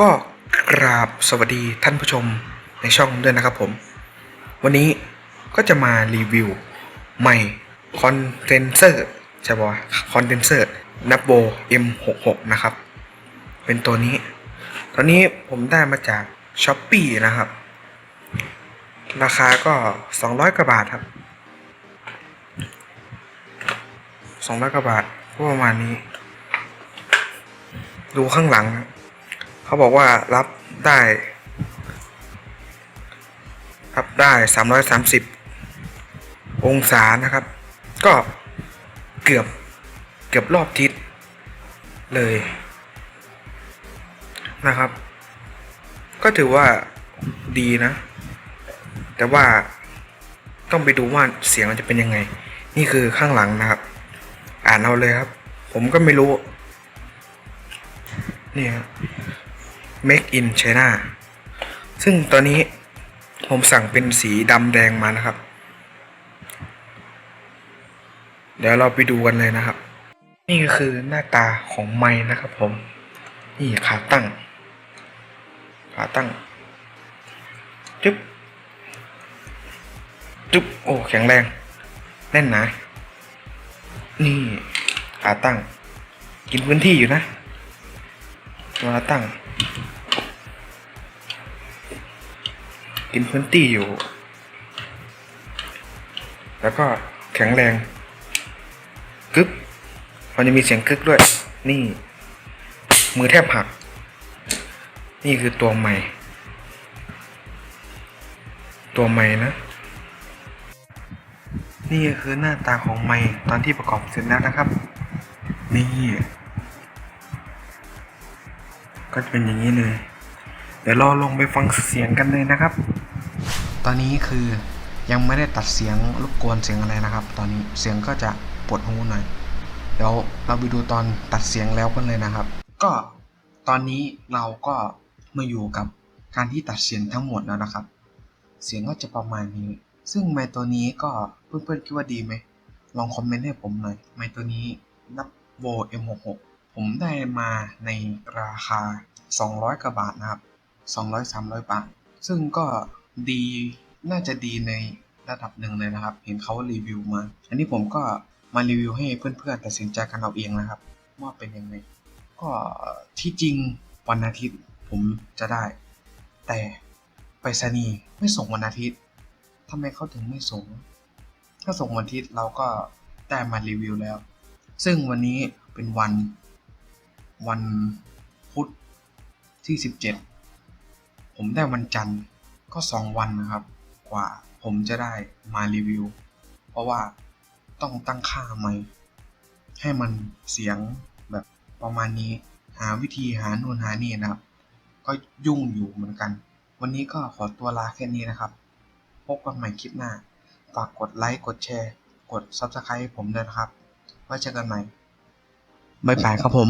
ก็กราบสวัสดีท่านผู้ชมในช่องด้วยนะครับผม วันนี้ก็จะมารีวิวใหม่คอนเดนเซอร์ใช่ปะคอนเดนเซอร์นับโบ M66 นะครับ เป็นตัวนี้ ตอนนี้ผมได้มาจาก s h อ p e e นะครับ ราคาก็ 200 กว่าบาทครับ 200 กว่าบาทก็ประมาณนี้ ดูข้างหลัง เขาบอกว่ารับได้ รับได้330องศานะครับ ก็เกือบเกือบรอบทิศเลยนะครับ ก็ถือว่าดีนะ แต่ว่าต้องไปดูว่าเสียงมันจะเป็นยังไง นี่คือข้างหลังนะครับ อ่านเอาเลยครับ ผมก็ไม่รู้ นี่ครับ Make in China ซึ่งตอนนี้ผมสั่งเป็นสีดำแดงมานะครับ เดี๋ยวเราไปดูกันเลยนะครับ นี่ก็คือหน้าตาของไม้นะครับผม นี่ขาตั้ง ขาตั้ง จุ๊บ จุ๊บ โอ้ แข็งแรง แน่นหนานี่ขาตั้ง กินพื้นที่อยู่นะเวตั้ง กินพื้นที่อยู่ แล้วก็แข็งแรงกึ๊บมันจะมีเสียงกึกด้วย นี่ มือแทบหัก นี่คือตัวใหม่ ตัวใหม่นะ นี่คือหน้าตาของไม้ตอนที่ประกอบเสร็จแล้วนะครับ นี่ ก็จะเป็นอย่างนี้เลย เดี๋ยวเราลงไปฟังเสียงกันเลยนะครับ ตอนนี้คือยังไม่ได้ตัดเสียงรบกวนเสียงอะไรนะครับ ตอนนี้เสียงก็จะปวดหูหน่อย เดี๋ยวเราไปดูตอนตัดเสียงแล้วกันเลยนะครับ ก็ตอนนี้เราก็มาอยู่กับการที่ตัดเสียงทั้งหมดแล้วนะครับ เสียงก็จะประมาณนี้ ซึ่งไมตัวนี้ก็เพื่อนๆคิดว่าดีไหม ลองคอมเมนต์ให้ผมหน่อย ไมตัวนี้นับโว M66 ผมได้มาในราคา 200กว่าบาทนะครับ 200-300 บาท ซึ่งก็ดีน่าจะดีในระดับหนึ่งเลยนะครับ เห็นเขารีวิวมา อันนี้ผมก็มารีวิวให้เพื่อนๆตัดสินใจกันเอาเองนะครับ ว่าเป็นยังไง ก็ที่จริงวันอาทิตย์ผมจะได้ แต่ไปรษณีย์ไม่ส่งวันอาทิตย์ทำไมเขาถึงไม่ส่ง ถ้าส่งวันอาทิตย์เราก็ได้มารีวิวแล้ว ซึ่งวันนี้เป็นวันวันพุธที่ 17 ผมได้วันจันทร์ก็ 2 วันนะครับ กว่าผมจะได้มารีวิว เพราะว่าต้องตั้งค่าใหม่ให้มันเสียงแบบประมาณนี้หาวิธีหาโน่นหานี่นะครับ ก็ยุ่งอยู่เหมือนกัน วันนี้ก็ขอตัวลาแค่นี้นะครับ พบกันใหม่คลิปหน้า ฝากกดไลค์ กดแชร์ กด Subscribe ให้ผมด้วยนะครับ ไว้เจอกันใหม่ บ๊ายบายครับผม